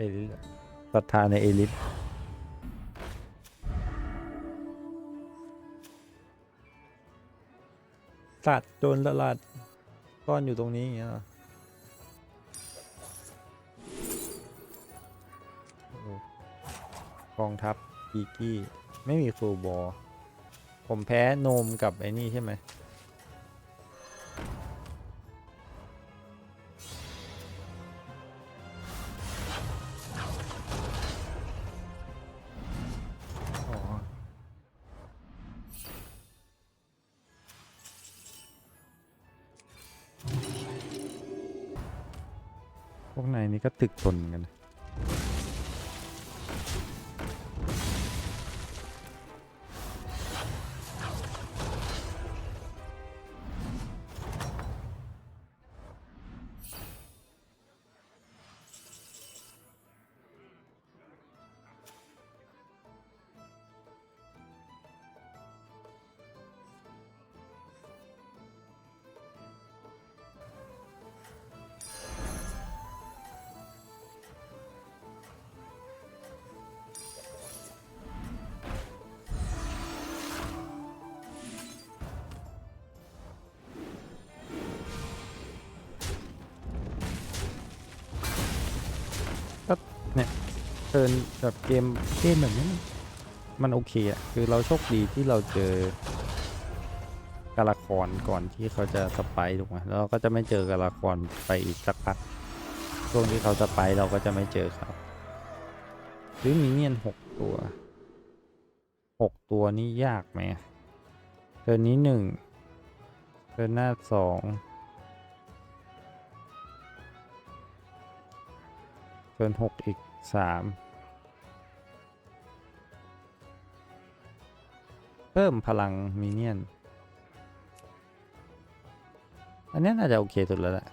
เอลิสศรัทธาในเอลิสสัตว์โดนละลาดซ่อนอยู่ตรงนี้อย่างเงี้ยเหรอโอ้โหกองทัพกีกี้ ไม่มีฟูบอ ผมแพ้โนมกับไอ้นี่ใช่ไหม พวกในนี้ก็ตึกตนกันนะ เนี่ยเทินแบบเกมเกมแบบนี้มันโอเคอะคือเราโชคดีที่เราเจอกาลาคอนก่อนที่เขาจะสไปถูกไหมแล้วเราก็จะไม่เจอกาลาคอนไปอีกสักพักช่วงที่เขาสไปเราก็จะไม่เจอเขาหรือมีเนียนหกตัวหกตัวนี่ยากไหมเทินนี้หนึ่งเทินหน้าสอง กินหกอีกสามเพิ่มพลังมิเนียน อันนี้น่าจะโอเคสุดแล้วแหละ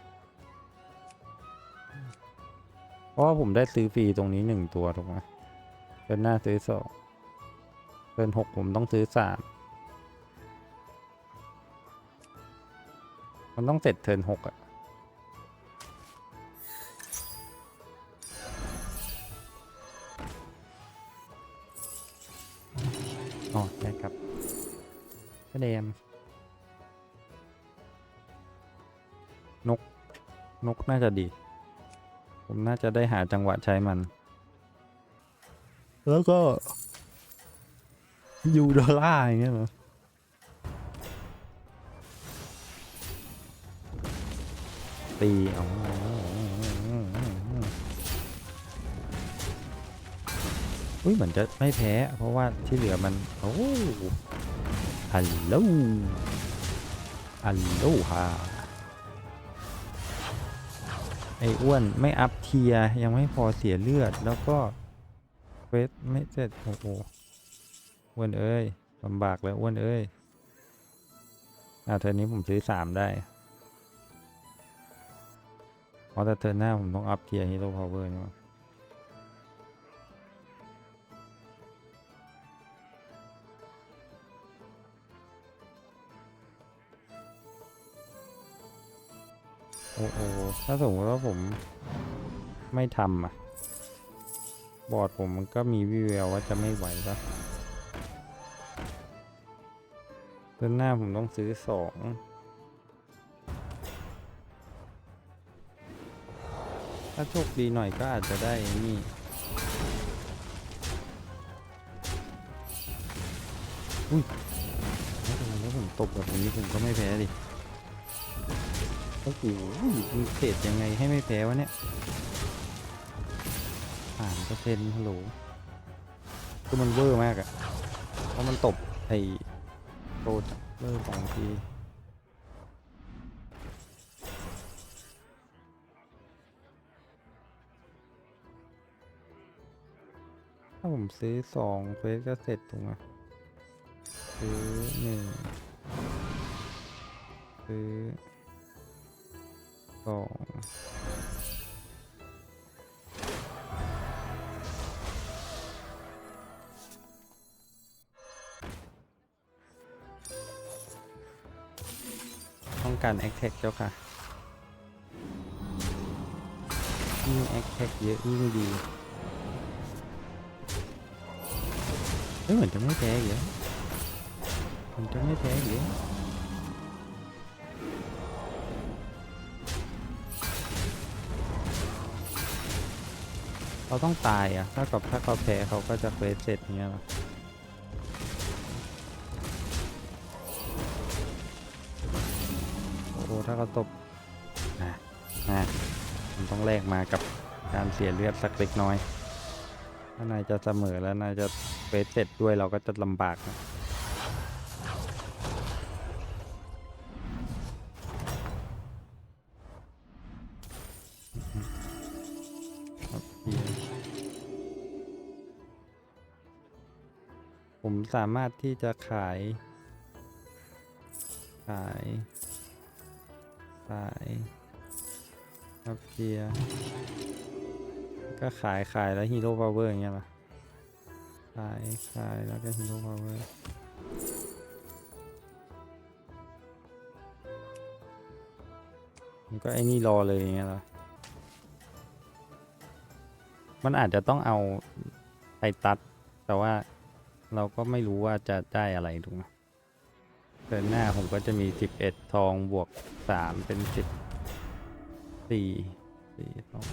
เพราะว่าผมได้ซื้อฟรีตรงนี้หนึ่งตัวถูกไหมเกินหน้าซื้อสองเกินหกผมต้องซื้อสามมันต้องเสร็จเทิร์นหกอะ กระเดมนก นกน่าจะดี ผมน่าจะได้หาจังหวะใช้มัน แล้วก็ ยูดอลล่าอย่างเงี้ยเหรอตีอ๋ออุ้ยเหมือนจะไม่แพ้ เพราะว่าที่เหลือมัน โอ้ ฮัลโหลฮัลโหลฮาไอ้อ้วนไม่อัพเทียยังไม่พอเสียเลือดแล้วก็เควสไม่เสร็จโอ้โหอ้วนเอ้ยลำบากแล้วอ้วนเอ้ยอ่าเทอร์นี้ผมซื้อสามได้เพราะแต่เทอร์หน้าผมต้องอัพเทียฮีโร่พาวเวอร์นี่ โอ้โหถ้าสมมติว่าผมไม่ทำอะ บอร์ดผมมันก็มีวิแววว่าจะไม่ไหวปะเดือนหน้าผมต้องซื้อสองถ้าโชคดีหน่อยก็อาจจะได้ไอ้นี่อุ้ยไม่เป็นไรแล้วผมตบแบบนี้ผมก็ไม่แพ้ดิ โอ้โหมีเศษยังไงให้ไม่แพ้วะเนี่ยผ่านเปอร์เซ็นต์ฮัลโหลคือมันเวอร์มากอะเพราะมันตบไอ้โตจับเวอร์สองทีถ้าผมซื้อสองเฟสก็เสร็จถูกไหมซื้อหนึ่งซื้อ องต้องการแอคแท็กเจ้าค่ะยิ่งแอคแท็กเยอะยิ่งดีเหมือนจะไม่แพ้เยอะมันจะไม่แพ้เยอะ เขาต้องตายอะ ถ้ากับถ้าเขาแพ้เขาก็จะเควสเสร็จเงี้ยหรอโอ้โหถ้าเขาตบนะนะมันต้องแลกมากับการเสียเลือดสักเล็กน้อย ถ้านายจะเสมอแล้วนายจะเฟสเสร็จด้วยเราก็จะลำบากนะ ผมสามารถที่จะขาย ขาย ขายครับเพียร์ก็ขายขายแล้วฮีโร่พาวเวอร์อย่างเงี้ยหรอขายขายแล้วก็ฮีโร่พาวเวอร์มันก็ไอ้นี่รอเลยอย่างเงี้ยหรอมันอาจจะต้องเอาไปตัดแต่ว่า เราก็ไม่รู้ว่าจะได้อะไรถูกไหมเดินหน้าผมก็จะมี 11 ทองบวก 3 เป็น 10 4 4ทอง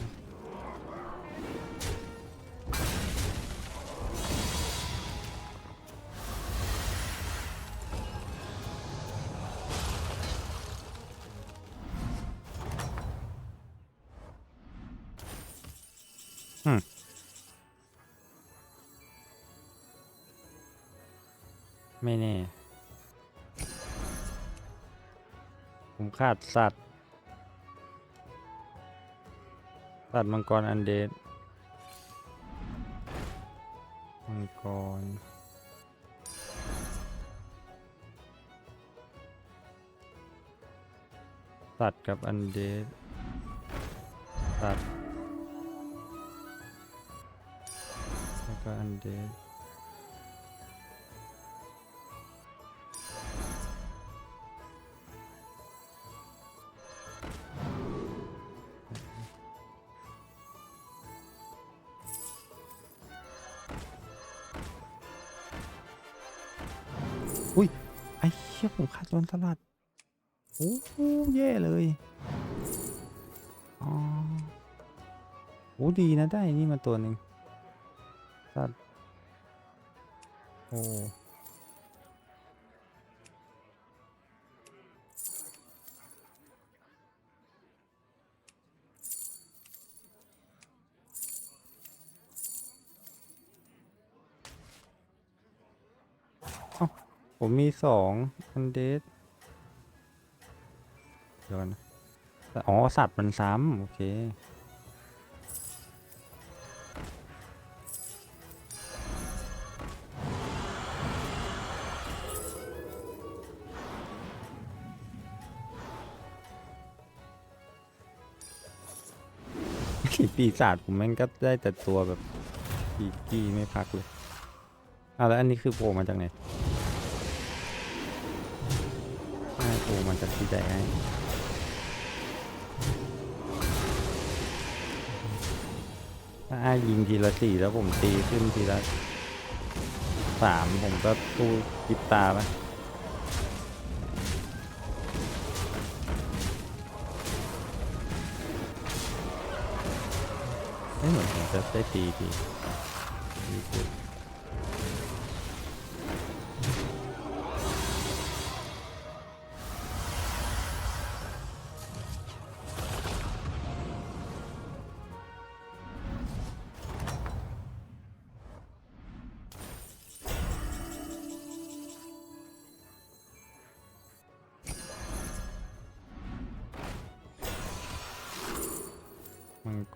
ดสัตว์ สัตว์มังกรอันเดดมังกรสัตว์กับอันเดดสัตว์แล้วก็อันเดด ดโดนสลัด โอ้โหแย่เลย อ๋อโอ้ดีนะได้นี่มาตัวหนึ่งสัตว์โอ้ ผมมีสองอันเดสเดี๋ยวก่อนนะอ๋อ สัตว์มันซ้ำ โอเค ปีศาจผมแม่งก็ได้แต่ตัวแบบปีกี้ไม่พักเลยอะแล้วอันนี้คือโผล่มาจากไหน อ่าโผล่มาจากที่ใจให้ถ้าอ้ายยิงทีละสี่แล้วผมตีขึ้นทีละสามผมก็ตู้กิบตาปไม่เหมือนผมจะได้ตีที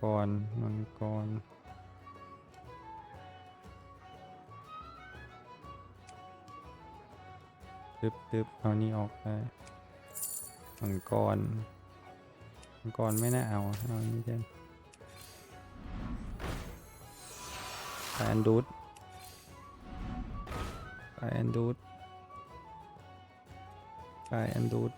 กร มังกร ตึบตึบเอานี่ออกไปมังกร มังกรไม่น่าเอา เอานี่แทนไปแอนดูดไปแอนดูดไปแอนดูด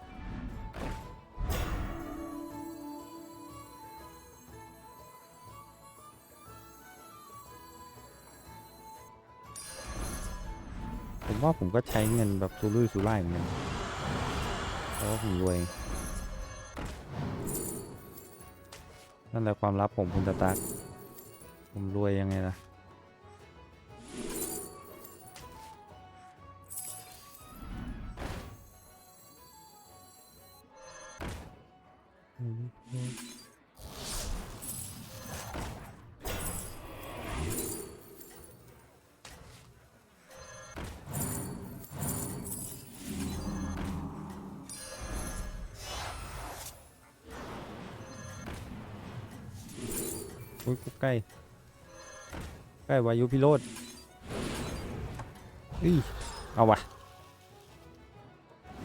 ว่าผมก็ใช้เงินแบบซูรุ่ยซูร่ายเหมือนกันเพราะผมรวย นั่นแหละความลับผมคุณตาตากผมรวยยังไงล่ะ อุ้ยกุ๊กไก่ไก่วายุพิโรธอุ้ยเอาวะ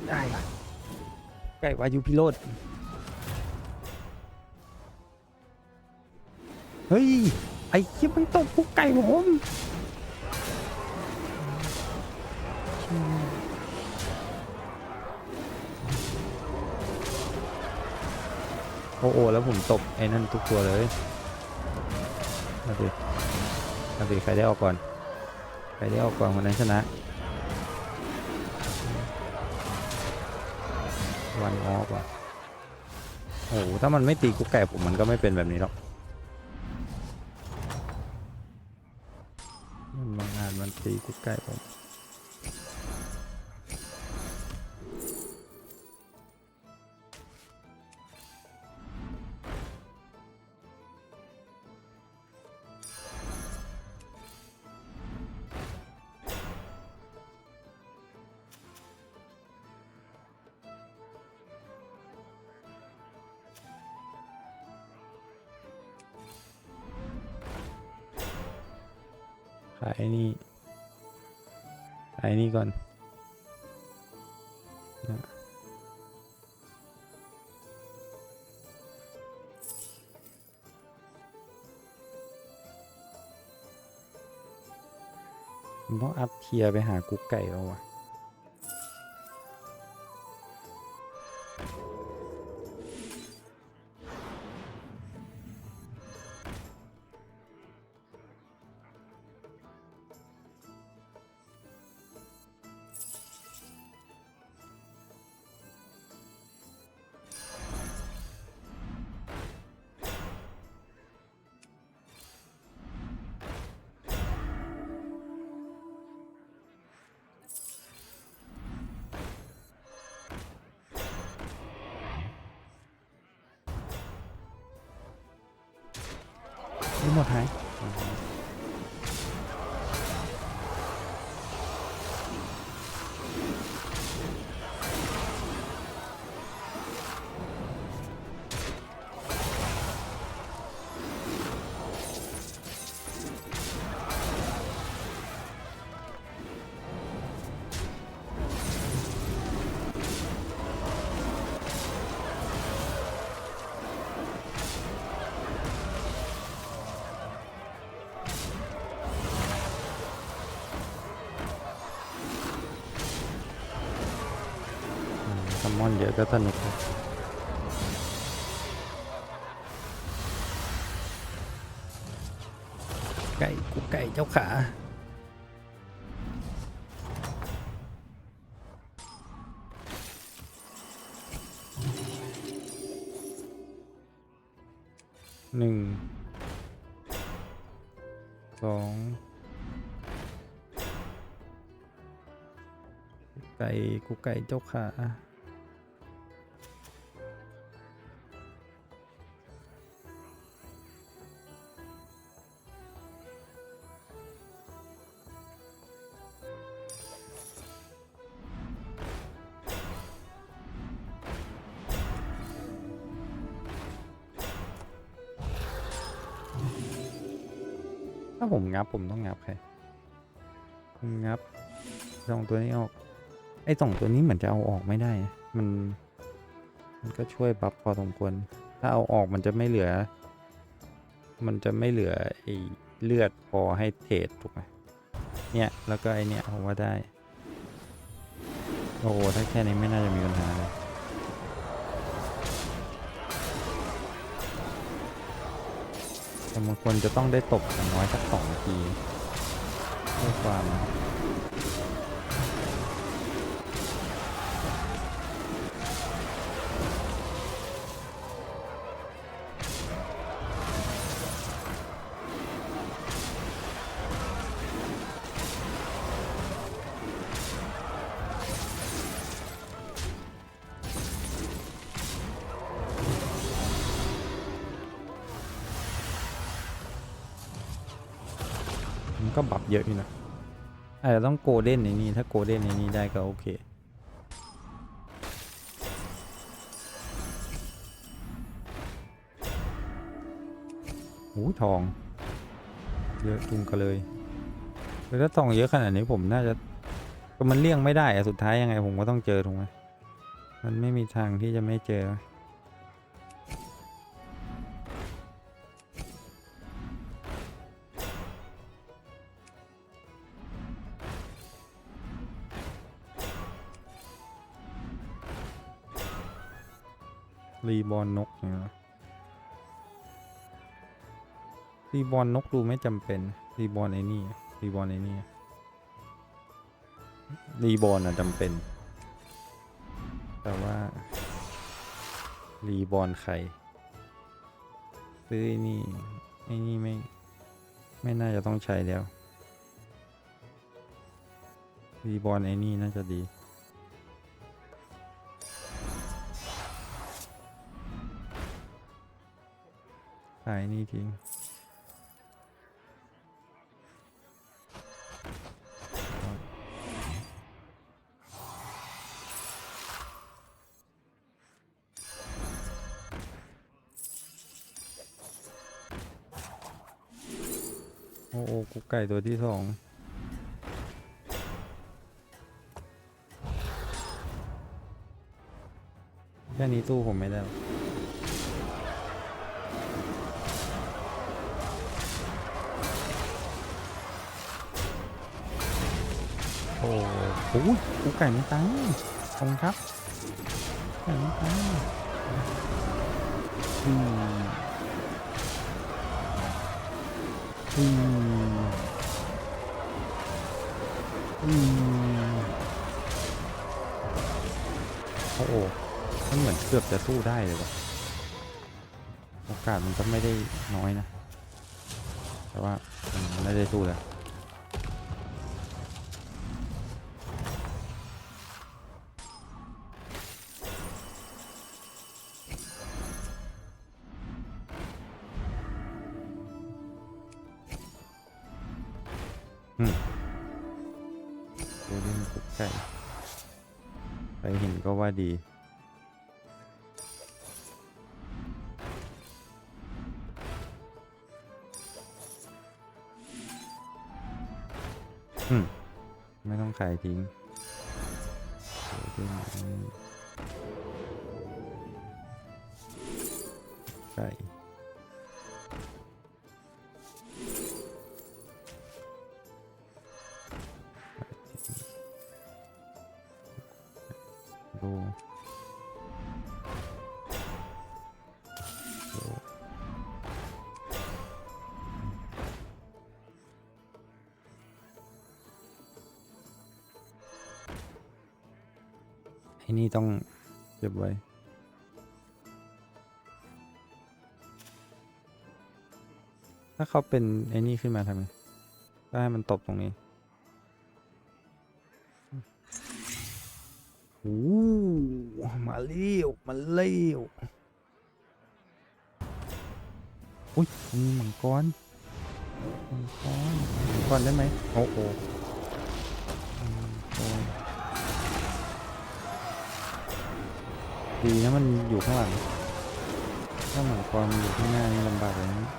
ได้วะไก่วายุพิโรธเฮ้ย ไอ้เหี้ยมันตบกุ๊กไก่ผมโอ้โหแล้วผมตบไอ้นั่นทุกตัวเลย เอาดิเอาดิใครได้ออกก่อน ใครได้ออกก่อนคนนั้นชนะ วันออกว่ะโอ้โหถ้ามันไม่ตีกุ๊กไก่ผมมันก็ไม่เป็นแบบนี้หรอกมันบางงานมันตีกุ๊กไก่ผม ไอ้นี่ก่อนผมต้องอัพเทียไปหากุ๊กไก่แล้ววะ นี่หมดหาย มซัมมอนเยอะก็สนุกนะไก่กุ๊กไก่เจ้าขาหนึ่งสองไก่กุ๊กไก่เจ้าขาาผมงับผมต้องงับใครงับสองตัวนี้ออก ไอ้สองตัวนี้เหมือนจะเอาออกไม่ได้ มัน มันก็ช่วยบัฟพอสมควร ถ้าเอาออกมันจะไม่เหลือ มันจะไม่เหลือไอ้เลือดพอให้เทรดถูกไหมเนี่ย แล้วก็ไอเนี่ยผมว่าได้ โอ้โหถ้าแค่นี้ไม่น่าจะมีปัญหาเลย แต่บางคนจะต้องได้ตบอย่างน้อยสักสองทีเพื่อความ เยอะอยู่นะอาจจะต้องโกเด้นในนี้ถ้าโกเด้นในนี้ได้ก็โอเคหูทอง เยอะจุงกันเลยคือถ้าทองเยอะขนาดนี้ผมน่าจะก็มันเลี่ยงไม่ได้อะสุดท้ายยังไงผมก็ต้องเจอถูกไหมมันไม่มีทางที่จะไม่เจอ รีบอลนกเนี่ยรอรีบอลนกดูไม่จำเป็น รีบอลไอ้นี่ รีบอลไอ้นี่ รีบอลอะจำเป็น แต่ว่า รีบอลใครซื้อไอ้นี่ไอ้นี่ไม่ ไม่น่าจะต้องใช้แล้ว รีบอลไอ้นี่น่าจะดี นี่ทิ้งโอ้โอ้กุ๊กไก่ตัวที่สองแค่นี้สู้ผมไม่ได้ หโอ้โหกุ๊กไก่ไม่ตายขอบคุณครับไก่ไม่ตายอืมอืมอืมโอ้โหมันเหมือนเกือบจะสู้ได้เลยวะโอกาสมันก็ไม่ได้น้อยนะ แต่ว่าไม่ได้สู้แล้ว ทิ้งตัว ไอ้นี่ต้องเก็บไว้ ถ้าเขาเป็นไอ้นี่ขึ้นมาทำไงก็ให้มันตบตรงนี้โอ้มาเลี้ยวมาเลี้ยวอุ้ยมีมังกรมังกรมังกรได้ไหมโอ้โหมังกร ดีนะมันอยู่ข้างหลังถ้าหมังกรมันอยู่ข้างหน้านี่ลำบากเลยนะ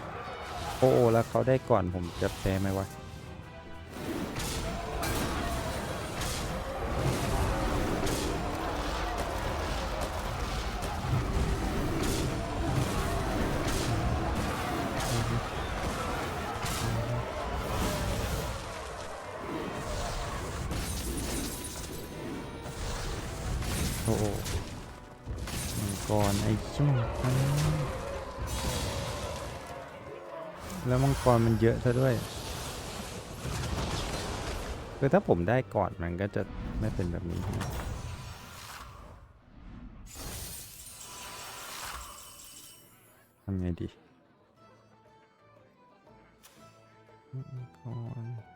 โอ้โอแล้วเขาได้ก่อนผมจะแพ้ไหมวะโอ้ โหมังกรไอ้เจ้าแล้วมังกรมันเยอะซะด้วยคือถ้าผมได้ก่อนมันก็จะไม่เป็นแบบนี้นะทำไงดีมังก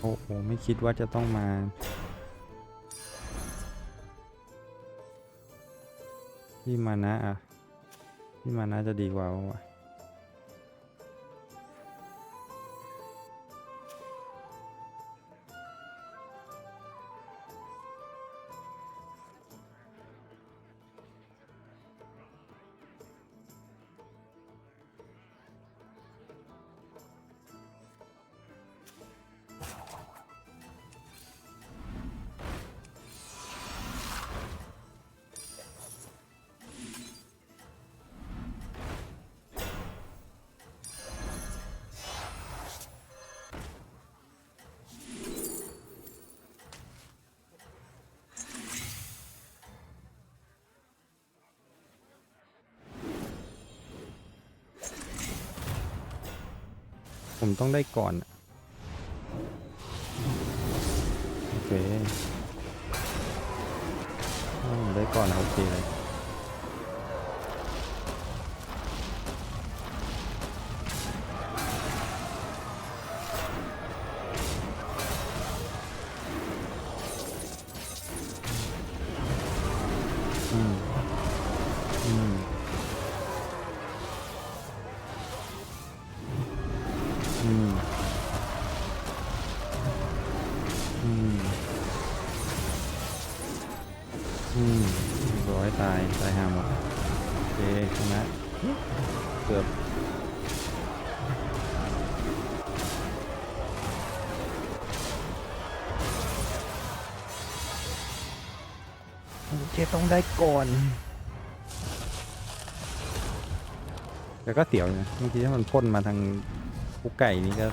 โอ้โห ไม่คิดว่าจะต้องมาพี่มานะอะพี่มานะจะดีกว่าวะ ผมต้องได้ก่อนโอเคได้ก่อนอะโอเคเลยอืม ต้องได้ก่อนแต่ก็เสียวนะเมื่อกี้ถ้ามันพ่นมาทางกุ๊กไก่นี่ก็